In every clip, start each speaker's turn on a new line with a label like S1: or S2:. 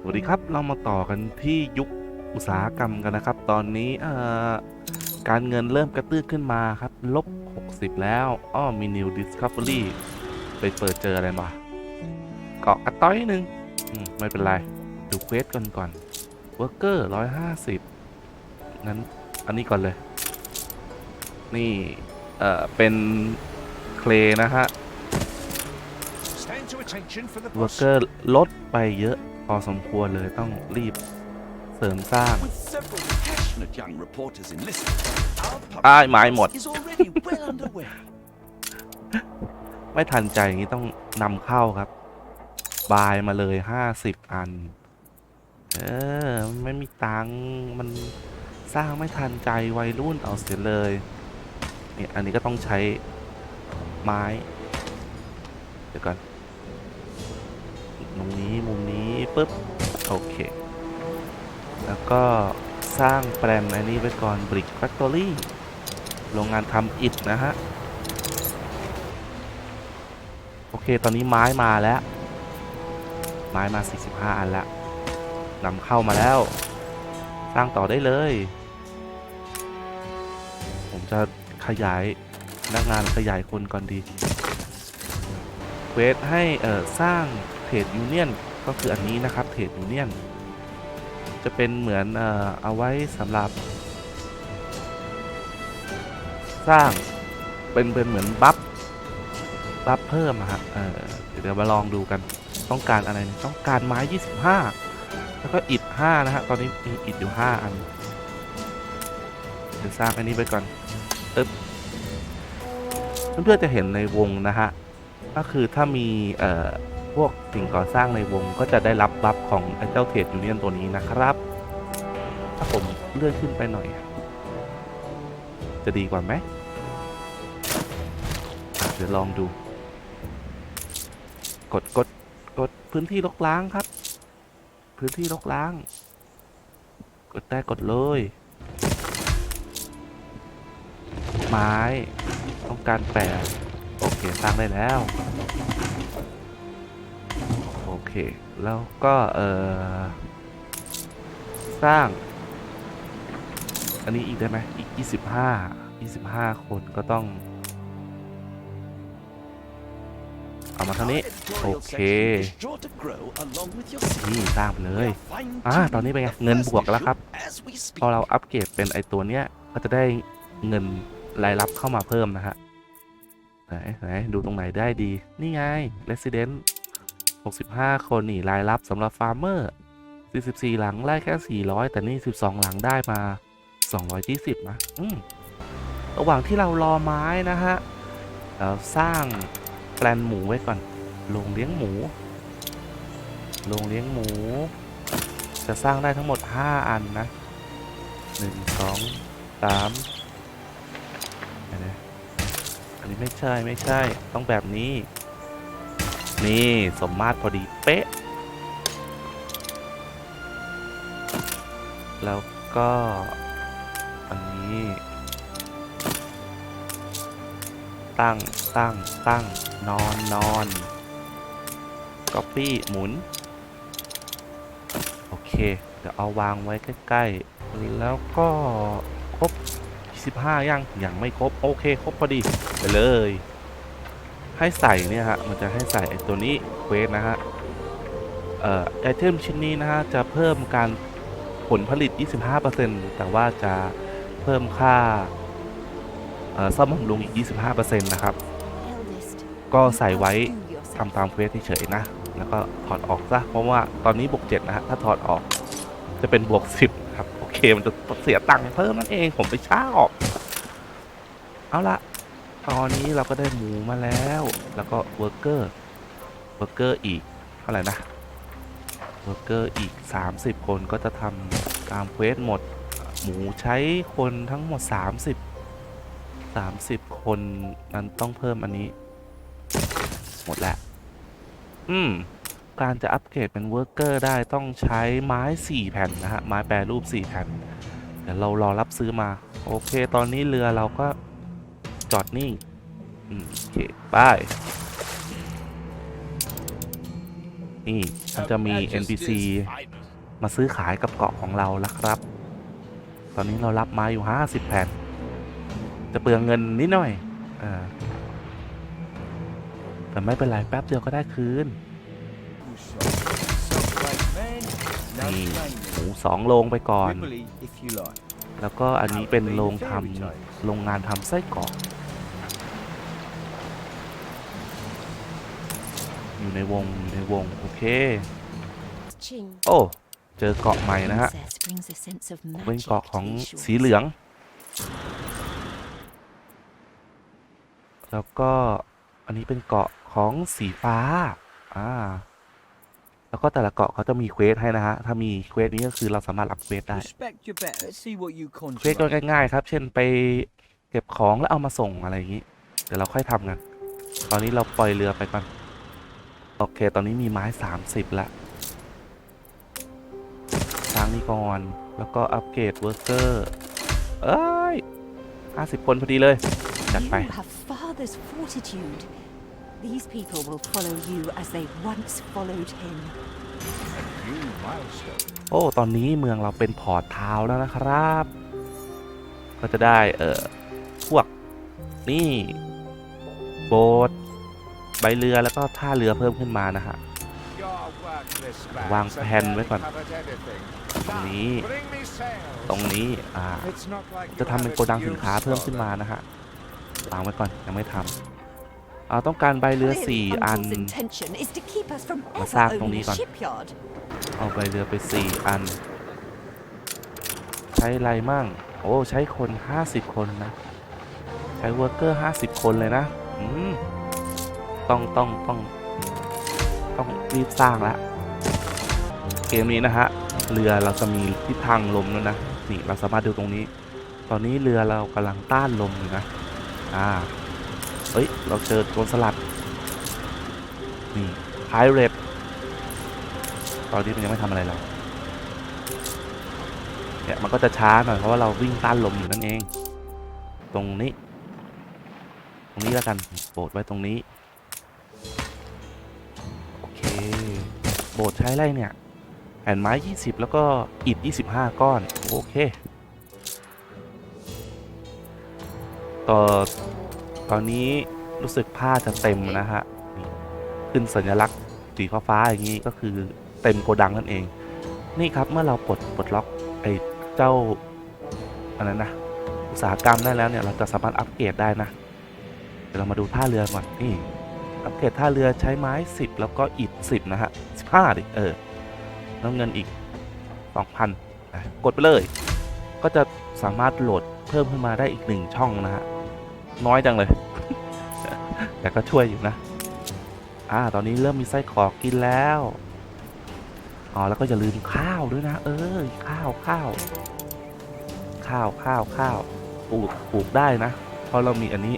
S1: สวัสดีครับเรามาต่อกันที่ยุคอุตสาหกรรมกันนะครับ ตอนนี้การเงินเริ่มกระตื้นขึ้นมาครับ ลบ 60 แล้ว อ้อมี New Discovery ไปเปิดเจออะไรมาเกาะกระต้อยหนึ่งมไม่เป็นไร ดูเควสกันก่อน Worker 150งั้น อันนี้ก่อนเลย นี่ เอ่อ เป็นเคลนะฮะ
S2: Stand to attention for the
S1: วอร์
S2: boss.
S1: เกอร์ลดไปเยอะพอสมควรเลยต้องรีบเสริมสร้าง
S3: With several passionate young reporters enlisted, our
S1: อ้าย
S3: public
S1: ไม้หมด
S3: is already well underway.
S1: ไม่ทันใจอย่างนี้ต้องนำเข้าครับ บายมาเลย50อัน เออ ไม่มีตังค์มันสร้างไม่ทันใจวัยรุ่นเอาเสียเลยเนี่ยอันนี้ก็ต้องใช้ไม้ เดี๋ยวก่อน ตรงนี้มุมนี้ปุ๊บโอเค แล้วก็สร้างแปลนอันนี้ไว้ก่อน Brick Factory โรงงานทำอิฐนะฮะ โอเค ตอนนี้ไม้มาแล้ว ไม้มา 45 อันแล้วนำเข้ามาแล้ว สร้างต่อได้เลย ผมจะขยายนักงานขยายคนก่อนดีเควสให้เออสร้าง เทรดยูเนียนก็คืออันนี้นะครับเทรดยูเนียนจะเป็นเหมือนเอาไว้สำหรับ สร้างเป็นเป็นเหมือนบัฟรับเพิ่มอะฮะเเดี๋ยวมาลองดูกันต้องการอะไรต้องการไม้ 25 แล้วก็อิฐ5นะฮะตอนนี้มีอิฐอยู่ 5 อัน เดี๋ยวสร้างอันนี้ไปก่อนอึ๊บเพื่อนๆจะเห็นในวงนะฮะก็คือถ้ามีเอ่อ วกสิ่งก่อสร้างในวงก็จะได้รับบัฟของไอเจ้าเทรดยูเนียนตัวนี้นะครับ ถ้าผมเลื่อนขึ้นไปหน่อย จะดีกว่าไหมเดี๋ยวลองดู กดกดกดพื้นที่ลกล้างครับ พื้นที่ลกล้าง กดได้กดเลย ไม้ ต้องการแปดโอเคสร้างได้แล้ว เค แล้วก็เออสร้าง อันนี้อีกได้ไหมอีก 25 25 คนก็ต้อง เอามาเท่านี้
S3: Our editorial
S1: Okay.
S3: section is sure to grow along with your
S1: นี่สร้างไปเลยอ่าตอนนี้เป็นไง เงินบวกแล้วครับ พอเราอัปเกรดเป็นไอตัวเนี้ย ก็จะได้เงินรายรับเข้ามาเพิ่มนะฮะไหนไหนดูตรงไหนได้ดี นี่ไง Resident 65 คนนี่รายรับสำหรับฟาร์มเมอร์ 44 หลังไล่แค่ 400 แต่นี่ 12 หลังได้มา 220 นะ อืมระหว่างที่เรารอไม้นะฮะเราสร้างแปลนหมูไว้ก่อน โรงเลี้ยงหมู โรงเลี้ยงหมู จะสร้างได้ทั้งหมด 5 อันนะหนึ่งสองสามอันนี้ไม่ใช่ไม่ใช่ต้องแบบนี้ นี่สมมาตรพอดีเป๊ะ แล้วก็ อันนี้ ตั้งตั้งตั้งนอนนอนก๊อปปี้หมุน โอเค เดี๋ยวเอาวางไว้ใกล้ๆ แล้วก็ครบ 25 ยัง ยังไม่ครบ โอเค ครบพอดี ไปเลย ให้ใส่เนี่ยฮะมันจะให้ใส่ไอ้ตัวนี้เควสนะฮะเอ่อไอเทมชิ้นนี้นะฮะจะเพิ่มการผลผลิต 25%แต่ว่าจะเพิ่มค่าเอ่อซ่อมบำรุงอีก 25%นะครับ ก็ใส่ไว้ทำตามเควสเฉยๆนะ แล้วก็ถอดออกซะ เพราะว่าตอนนี้บวก7นะฮะ ถ้าถอดออกจะเป็นบวก 10 ครับ โอเค มันจะเสียตังค์เพิ่มนั่นเอง ผมไปช่าออก เอาละ ตอนนี้เราก็ได้หมูมาแล้ว แล้วก็เวอร์เกอร์เวอร์เกอร์อีกเท่าไหร่นะเวอร์เกอร์อีก 30 คนก็จะทำตามเควสหมด หมูใช้คนทั้งหมด 30 30 คนนั้นต้องเพิ่มอันนี้ หมดแล้ว อืม การจะอัปเกรดเป็นเวิร์กเกอร์ได้ต้องใช้ไม้ 4 แผ่นนะฮะ ไม้แปรรูป 4 แผ่น เดี๋ยวเรารอรับซื้อมา โอเค ตอนนี้เรือเราก็ จอดนิ่งอืมโอเคบายนี่มันจะมี NPC มาซื้อขายกับเกาะของเราแล้วครับ ตอนนี้เรารับมาอยู่ 50 แผ่น จะเปลืองเงินนิดหน่อยเออแต่ไม่เป็นไร แป๊บเดียวก็ได้คืน นี่หมูสองโลงไปก่อน
S4: if you like.
S1: แล้วก็อันนี้เป็นโรงทำโรงงานทำไส้กรอก อยู่ในวงอยู่ในวง โอเค
S5: Ching.
S1: โอ้ เจอเกาะใหม่นะฮะ
S5: Princess brings a sense of
S1: เป็น
S5: magic
S1: เกาะของ
S5: to these
S1: สี
S5: shores.
S1: เหลือง แล้วก็อันนี้เป็นเกาะของสีฟ้า อ่า แล้วก็แต่ละเกาะเขาจะมีเควสให้นะฮะ ถ้ามีเควสนี้ก็คือเราสามารถรับเควสได้
S4: Respect your bet. Let's see what you
S1: เควสก็
S4: conjure. up.
S1: ง่ายๆครับ เช่นไปเก็บของแล้วเอามาส่งอะไรอย่างนี้ เดี๋ยวเราค่อยทำกัน ตอนนี้เราปล่อยเรือไปก่อน โอเค ตอนนี้มีไม้ 30 ละสร้างนี่ก่อน แล้วก็อัปเกรดเวิร์กเกอร์ เอ้ย 50 คนพอดีเลย จัด
S5: You
S1: ไป
S5: have father's fortitude. These people will follow you as they once followed him.
S2: New milestone.
S1: โอ้ ตอนนี้เมืองเราเป็นพอร์ตทาวน์แล้วนะครับ ก็จะได้ เอ่อพวก นี่ โบ๊ท ใบเรือแล้วก็ท่าเรือเพิ่มขึ้นมานะฮะ
S2: วา
S1: ง
S2: แผ
S1: น
S2: ไว้
S1: ก่
S2: อน
S1: ตรงนี้ ตรงนี้อ่าจะทำเป็นโกดังสินค้าเพิ่มขึ้นมานะฮะวางไว้ก่อนยังไม่ทำเอาต้องการใบเรือ 4 อัน
S5: มาสร้าง
S1: ตร
S5: ง
S1: นี้
S5: ก่
S1: อ
S5: น
S1: เอาใบเรือไป 4 อัน ใช้ไรมั่ง โอ้ใช้คน 50 คนนะ ใช้เวิร์กเกอร์ 50 คนเลยนะ อืม ต้องต้องต้องต้องรีบสร้างละเกมนี้นะฮะเรือเราจะมีทิศทางลมแล้วนะนี่เราสามารถดูตรงนี้ ตอนนี้เรือเรากำลังต้านลมอยู่นะอ่าเฮ้ยเราเจอโจรสลัดนี่พายเรตตอนนี้มันยังไม่ทำอะไรเราเนี่ยมันก็จะช้าหน่อยเพราะว่าเราวิ่งต้านลมอยู่นั่นเอง ตรงนี้ ตรงนี้แล้วกันโบดไว้ตรงนี้ โบดใช้ไรเนี่ยแผ่นไม้ 20 แล้วก็อิฐ25 ก้อน โอเค ต่อตอนนี้รู้สึกผ้าจะเต็มนะฮะ ขึ้นสัญลักษณ์สีฟ้าๆอย่างนี้ก็คือเต็มโกดังนั่นเอง นี่ครับเมื่อเราปลดปลดล็อกไอ้เจ้าอันนั้นนะอุตสาหกรรมได้แล้วเนี่ยเราจะสามารถอัปเกรดได้นะ เดี๋ยวเรามาดูท่าเรือก่อนนี่อัปเกรดท่าเรือใช้ไม้ 10 แล้วก็อิฐ 10 นะฮะ 15 ดิ เออ แล้วเงินอีก 2,000นะกดไปเลย ก็จะสามารถโหลดเพิ่มขึ้นมาได้อีกหนึ่งช่องนะฮะ น้อยจังเลย แต่ก็ช่วยอยู่นะ อ่า ตอนนี้เริ่มมีไส้กรอกกินแล้ว อ๋อ แล้วก็อย่าลืมข้าวด้วยนะ เออ ข้าวข้าว ข้าวข้าวข้าวปลูกปลูกได้นะ เพราะเรามีอันนี้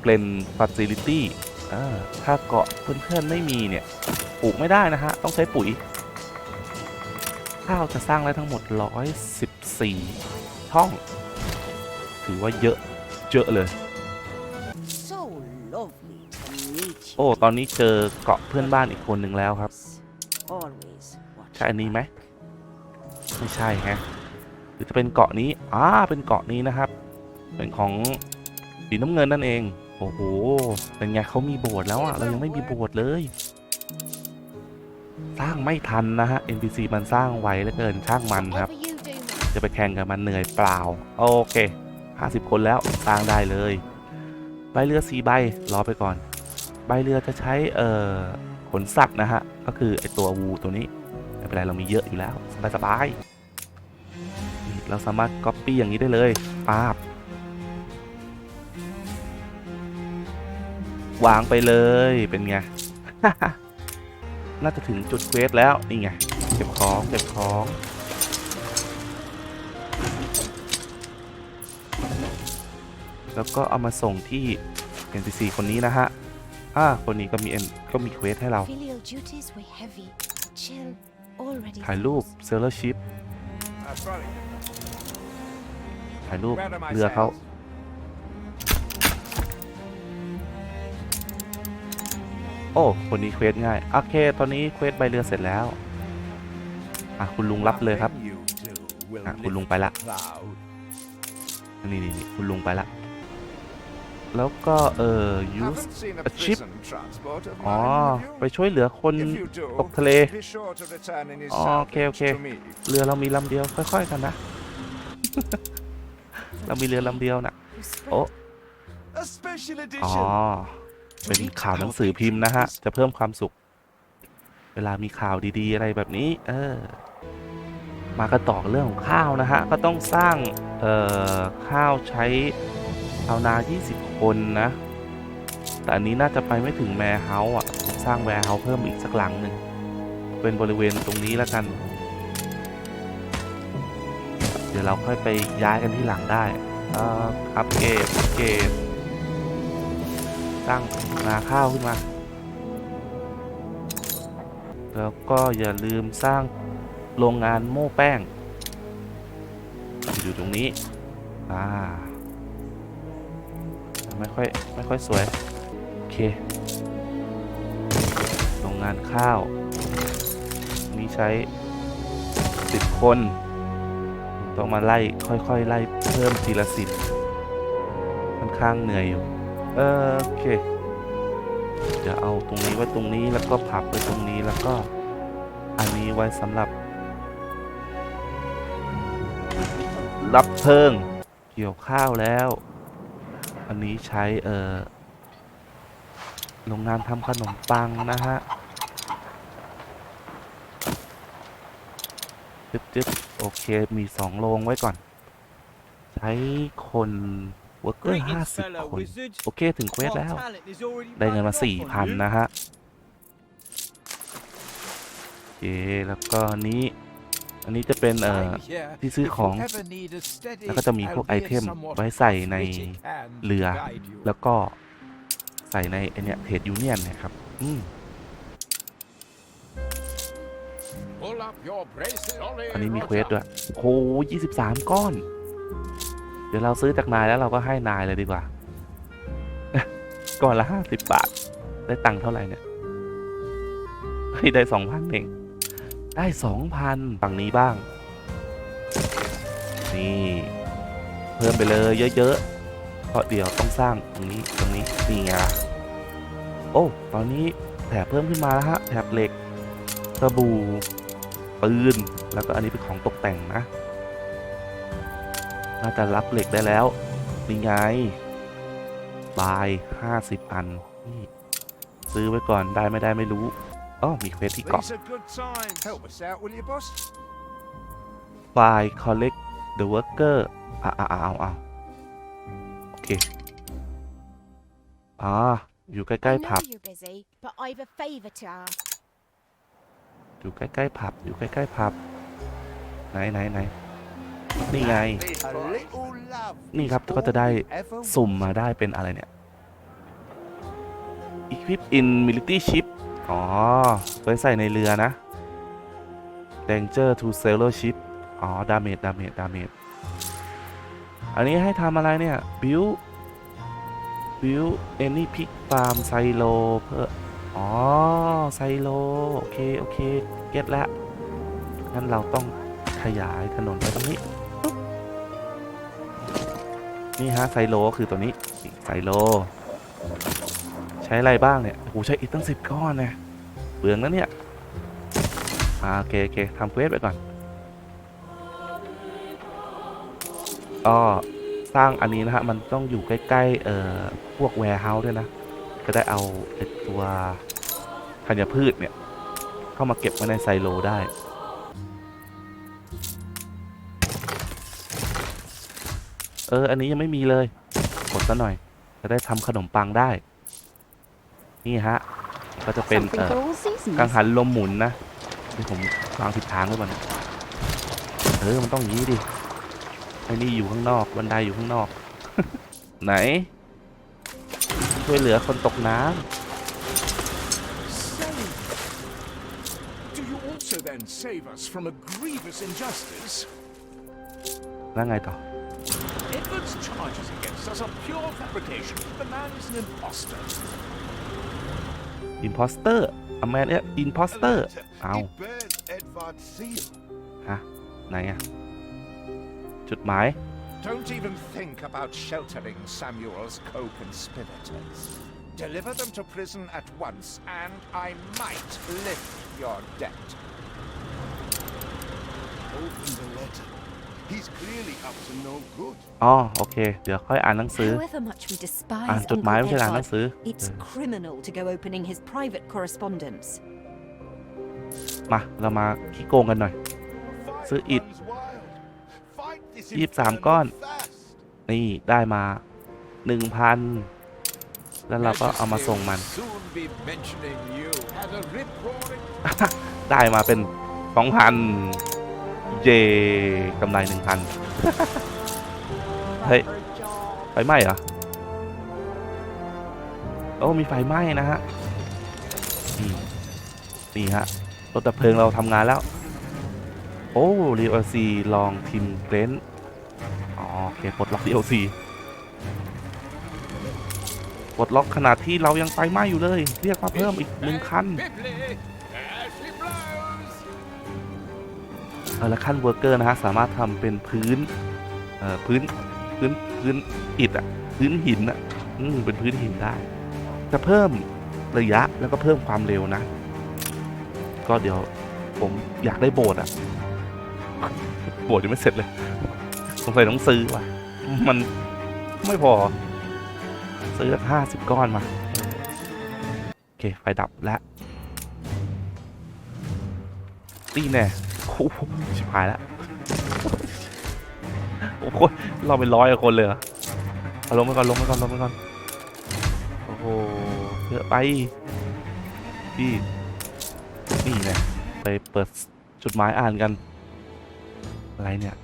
S1: เกรนฟัซิลิตี้ ถ้าเกาะเพื่อนๆไม่มีเนี่ยปลูกไม่ได้นะฮะ ต้องใช้ปุ๋ย ข้าวจะสร้างได้ทั้งหมด 114 ช่อง ถือว่าเยอะ เยอะเลย
S5: So lovely to meet you.
S1: โอ้ ตอนนี้เจอเกาะเพื่อนบ้านอีกคนหนึ่งแล้วครับ
S5: Always watch
S1: ใช่อันนี้ไหม
S5: back.
S1: ไม่ใช่แฮะ หรือจะเป็นเกาะนี้ อ่า เป็นเกาะนี้นะครับ เป็นของสีน้ำเงินนั่นเอง โอ้โห เป็นไงเขามีโบสถ์แล้วอะ เรายังไม่มีโบสถ์เลย สร้างไม่ทันนะฮะ NPC มันสร้างไวเหลือเกินช่างมันครับ
S5: Whatever you do, mate.
S1: จะไปแข่งกับมันเหนื่อยเปล่า โอเค 50 คนแล้วสร้างได้เลย ใบเรือสีใบ รอไปก่อน ใบเรือจะใช้ เอ่อ ขนสัตว์นะฮะ ก็คือไอตัววูตัวนี้ ไม่เป็นไรเรามีเยอะอยู่แล้ว สบายสบายๆนี่เราสามารถก๊อปปี้อย่างนี้ได้เลยปาบ วางไปเลยเป็นไง น่าจะถึงจุดเควสแล้วนี่ไงเก็บของเก็บของแล้วก็เอามาส่งที่ NPC คนนี้นะฮะ อ่า คนนี้ก็มี N ก็มีเควสให้เรา
S5: Filial duties were heavy. Chill already.
S1: ถ่ายรูป
S5: falls.
S1: เซลเลอร์ชิพ
S2: That's right.
S1: ถ่ายรูป
S2: Where are my
S1: เรือเขา โอ้คนนี้เควสง่าย โอเค ตอนนี้เควสใบเรือเสร็จแล้ว อะ คุณลุงรับเลยครับ
S2: Nothing you do will
S1: อะ คุณลุง
S2: lift
S1: ไปละ
S2: the cloud.
S1: นี่นี่นี่คุณลุงไปละ แล้วก็ เออ use
S2: Haven't seen a
S1: a ship.
S2: prison transport of
S1: อ๋อ
S2: mine, have you?
S1: ไปช่วยเหลือคน
S2: If you do,
S1: ตกทะเล
S2: be sure to return any
S1: อ๋อโอเค โอเค
S2: salvage to me.
S1: เรือเรามีลำเดียว ค่อย ๆ กันนะ เรามีเรือลำเดียวน่ะ
S5: Respect.
S1: โอ้
S3: A special
S1: อ๋อ
S3: edition.
S1: เป็นข่าวหนังสือพิมพ์นะฮะ จะเพิ่มความสุข เวลามีข่าวดีๆ อะไรแบบนี้ เออ มากันต่อเรื่องของข้าวนะฮะ ก็ต้องสร้าง เอ่อ ข้าวใช้ชาวนา 20 คนนะ แต่อันนี้น่าจะไปไม่ถึงแมร์เฮาส์อะผมสร้างแวร์เฮาส์เพิ่มอีกสักหลังหนึ่ง เป็นบริเวณตรงนี้แล้วกัน เดี๋ยวเราค่อยไปย้ายกันที่หลังได้เอ่ออัปเกรดอัปเกรด ตั้งนาข้าวขึ้นมา แล้วก็อย่าลืมสร้างโรงงานโม่แป้ง อยู่ตรงนี้ อ่า ไม่ค่อย ไม่ค่อยสวย โอเค โรงงานข้าว นี้ใช้สิบคน ต้องมาไล่ ค่อยๆ ไล่เพิ่มทีละสิบค่อนข้างเหนื่อยอยู่ เออโอเคเดี๋ยวเอาตรงนี้ไว้ตรงนี้แล้วก็พับไปตรงนี้แล้วก็อันนี้ไว้สำหรับ รับเพลิง เกี่ยวข้าวแล้ว อันนี้ใช้เออโรงงานทำขนมปังนะฮะจึ๊บจึ๊บโอเค มีสองโรงไว้ก่อน ใช้คน เวิร์กเกอร์
S4: Greetings,
S1: ห้าสิบ
S4: fellow
S1: คน
S4: wizard.
S1: โอเค ถึงเควส
S4: Our
S1: แล้ว
S4: talent is already
S1: ได้เงินมา
S4: rubbing
S1: สี่
S4: off on
S1: พัน
S4: you.
S1: นะฮะโอเคแล้วก็นี้ อันนี้จะเป็น เอ่อ
S2: I'm here
S1: ที่ซื้อ
S2: if you
S1: ของ
S2: ever need a steady,
S1: แล้วก็จะมีพวกไอ
S2: albeit
S1: เทม
S2: somewhat
S1: ไว้ใส่ใน
S2: arthritic hand to
S1: เรือ
S2: guide you.
S1: แล้วก็ใส่ในไอเนี้ยเทรดยูเนียนเนี่ยครับ อืม
S2: Pull up your braces, Ollie
S1: อันนี้มี
S2: Roger.
S1: เควสด้วยโอ้โหยี่สิบสามก้อน เดี๋ยวเราซื้อจากนายแล้วเราก็ให้นายเลยดีกว่าก้อนละห้าสิบบาท ได้ตังค์เท่าไหร่เนี่ยได้สองพันเอง ได้สองพันฝั่งนี้บ้าง นี่ เพิ่มไปเลยเยอะๆ เพราะเดี๋ยวต้องสร้างตรงนี้ตรงนี้นี่ไงโอ้ ตอนนี้แถบเพิ่มขึ้นมาแล้วฮะ แถบเหล็กสบู่ปืน แล้วก็อันนี้เป็นของตกแต่งนะ น่าจะรับเหล็กได้แล้วนี่ไงบายห้าสิบอันนี่ซื้อไว้ก่อนได้ไม่ได้ไม่รู้อ๋อมีเควสที่เกาะ
S2: These are good times. Help us out, will you, boss?
S1: by collect the worker อ่าอ่าเอาเอาโอเคอ่าอยู่ใก
S5: I
S1: ล้
S5: know
S1: ๆผับ
S5: you're busy, but I've a favour to ask.
S1: อยู่ใกล้ๆผับอยู่ใกล้ๆผับไหนไหนไหน นี่ไง นี่ครับก็จะได้สุ่มมาได้เป็นอะไรเนี่ย equip in military ship อ๋อไว้ใส่ในเรือนะ danger to sailor ship อ๋อ damage damage damage อันนี้ให้ทำอะไรเนี่ย build build any pig farm silo เพื่ออ๋อ ไซโล โอเค โอเค เก็ตแล้วงั้นเราต้องขยายถนนไปตรงนี้ นี่ฮะไซโลก็คือตัวนี้ไซโล ใช้อะไรบ้างเนี่ยโอ้โหใช้อีกตั้งสิบก้อนนะเปลืองแล้วเนี่ยอ่าโอเคโอเคทำเควสไปก่อนก็สร้างอันนี้นะฮะ มันต้องอยู่ใกล้ๆเอ่อพวกแวร์เฮาส์ด้วยนะ จะได้เอาไอ้ตัวธัญพืชเนี่ย เข้ามาเก็บไว้ในไซโลได้ เออ อันนี้ยังไม่มีเลยกดซะหน่อย จะได้ทำขนมปังได้ นี่ฮะ ก็จะเป็น
S5: Something
S1: เอ่อ
S5: for all seasons.
S1: กังหันลมหมุนนะที่ผมวางผิดทางไว้ก่อนเออ มันต้องอย่างนี้ดิ ไอ้นี่อยู่ข้างนอก บันไดอยู่ข้างนอก ไหน ช่วยเหลือคนตกน้
S2: Save. Do you also then save us from a grievous injustice? ำ
S1: แล้วไงต่อ
S2: Edward's charges against us are pure fabrication. The man is an imposter.
S1: imposter a man imposter เอา
S6: It bears Edvard's seal.
S1: ฮะ ไหนอะจุดหมาย
S2: Don't even think about sheltering Samuel's co-conspirators. Deliver them to prison at once, and I might lift your debt.
S6: Open the letter.
S1: อ๋อโอเค เดี๋ยวค่อยอ่านหนังสือ
S5: However much we
S1: อ่าน
S5: despise
S1: จดหมายไม่
S5: Uncle
S1: ใช่อ่านหนัง
S5: Edward,
S1: สือ
S5: it's criminal to go opening his private correspondence.
S1: มา เรามาขี้โกงกันหน่อย
S6: Fight
S1: Sir, it-
S6: runs wild. Fight this
S1: ยี่สิบสาม
S6: inferno
S1: ก้อน
S6: fast.
S1: นี่ได้มาหนึ่งพันแล้วเราก็เอามาส่งมัน
S2: We'll soon be mentioning you as a rip-roaring
S1: ได้มาเป็นสองพัน เย่กำไรหนึ่งพันเฮ้ยไฟไหม้เหรอโอ้มีไฟไหม้นะฮะนี่ฮะรถดับเพลิงเราทำงานแล้ว โอ้รีโอซีลองทีมเกรนอ๋อโอเคปลดล็อกรีโอซีปลดล็อกขนาดที่เรายังไฟไหม้อยู่เลย เรียกมาเพิ่มอีกหนึ่งคัน และขั้นเวอร์เกอร์นะฮะสามารถทำเป็นพื้นเอ่อพื้นพื้นพื้นอิฐอะพื้นหินอะอืมเป็นพื้นหินได้ จะเพิ่มระยะแล้วก็เพิ่มความเร็วนะ ก็เดี๋ยวผมอยากได้โบสถ์อะโบสถ์ยังไม่เสร็จเลยสงสัยต้องซื้อว่ะ มันไม่พอ ซื้อห้าสิบก้อนมา โอเค ไฟดับแล้วตีแน่ อ้โหชิบหายแล้วโอ้โหเราเป็นร้อยคนเลยเอาลงไปก่อนลงไปก่อนลงไปก่อนโอ้โหเยอะไปพี่นี่ไงไปเปิดจุดหมายอ่านกัน อะไรเนี่ย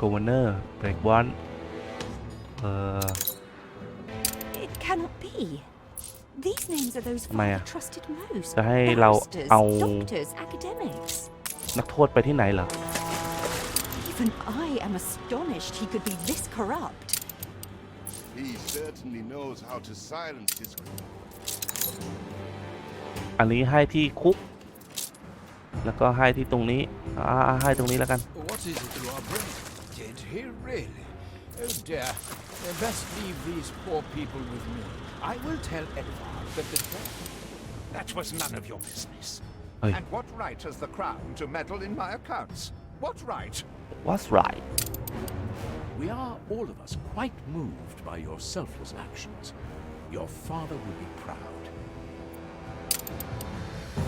S1: Governor Break One เอ่อ
S5: It cannot be. These names are those
S1: Mày
S5: father
S1: à?
S5: trusted most.
S1: จะให้เรา
S5: Barristers,
S1: เอา
S5: doctors, academics.
S1: นักโทษไปที่ไหนเหรอ
S5: Even I am astonished he could be this corrupt.
S6: He certainly knows how to silence his critics.
S1: อันนี้ให้ที่คุก แล้วก็ให้ที่ตรงนี้อ่าให้ตรงนี้แล้วกัน
S2: What is it you are bringing? Did he really? Oh dear. Uh, Best leave these poor people with me. I will tell Edward that the That was none of your business.
S1: Oi.
S2: And what right has the Crown to meddle in my accounts? What right?
S1: What's right
S7: We are, all of us, quite moved by your selfless actions. Your father will be proud.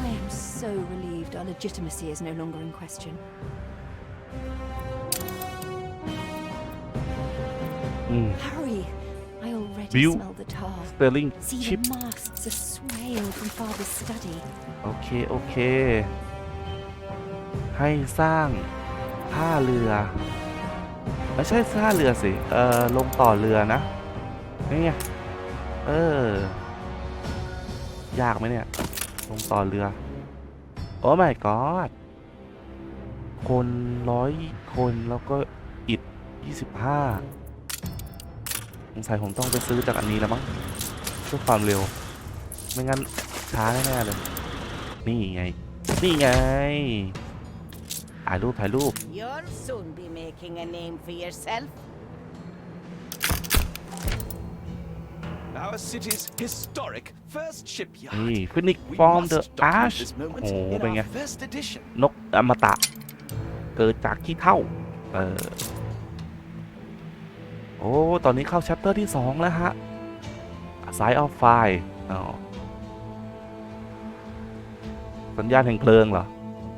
S5: I am so relieved our legitimacy is no longer in question. Hmm.
S1: อืม
S5: Hurry! I already
S1: View.
S5: smell the tar.
S1: Sterling
S5: See
S1: Ship
S5: the masts are swaying from father's study.
S1: โอเค โอเค ให้สร้างท่าเรือไม่ใช่ท่าเรือสิ เอ่อลงต่อเรือนะ นี่ไง เออ ยากไหมเนี่ย ลงต่อเรือ โอ้ my god คนร้อยคนแล้วก็อิดยี่สิบห้าส งสัยผมต้องไปซื้อจากอันนี้แล้วมั้งเพื่อความเร็ว ไม่งั้นช้าแน่ๆเลย นี่ไง นี่ไง ถ่ายรูปถ่ายรูป
S8: You'll soon be making a name for yourself.
S3: Our city's historic first shipyard.
S1: นี่ฟินิก
S3: We
S1: ฟอร์ม
S3: must
S1: เดอะ
S3: document
S1: อาร์ช
S3: this moment
S1: โอ้โห
S3: in
S1: เป็นไง
S3: our first edition.
S1: นกอมตะ เกิดจากขี้เท่าเออ โอ้ ตอนนี้เข้าแชปเตอร์ที่ 2 แล้วฮะ Side of Fire อ๋อสัญญาณแห่งเพลิงเหรอ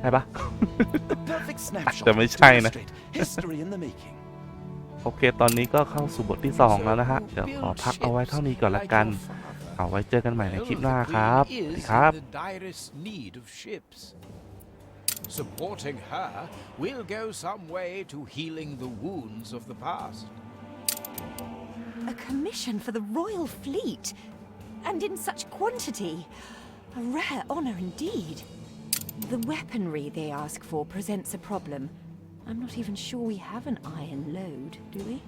S1: ใช่ปะ
S3: The perfect snapshot
S1: จะไม่
S3: to
S1: ใช่นะ
S3: illustrate history in the making.
S1: โอเค ตอนนี้ก็เข้าสู่บทที่ 2 แล้วนะฮะ เดี๋ยวขอพักเอาไว้เท่านี้ก่อนละกัน เอาไว้เจอกันใหม่ในคลิปหน้าครับสวัสดีครับ
S2: in the direst need of ships. Supporting her will go some way to healing the wounds of the past.
S5: A commission for the Royal Fleet! And in such quantity! A rare honor indeed. The weaponry they ask for presents a problem. I'm not even sure we have an iron load, do we?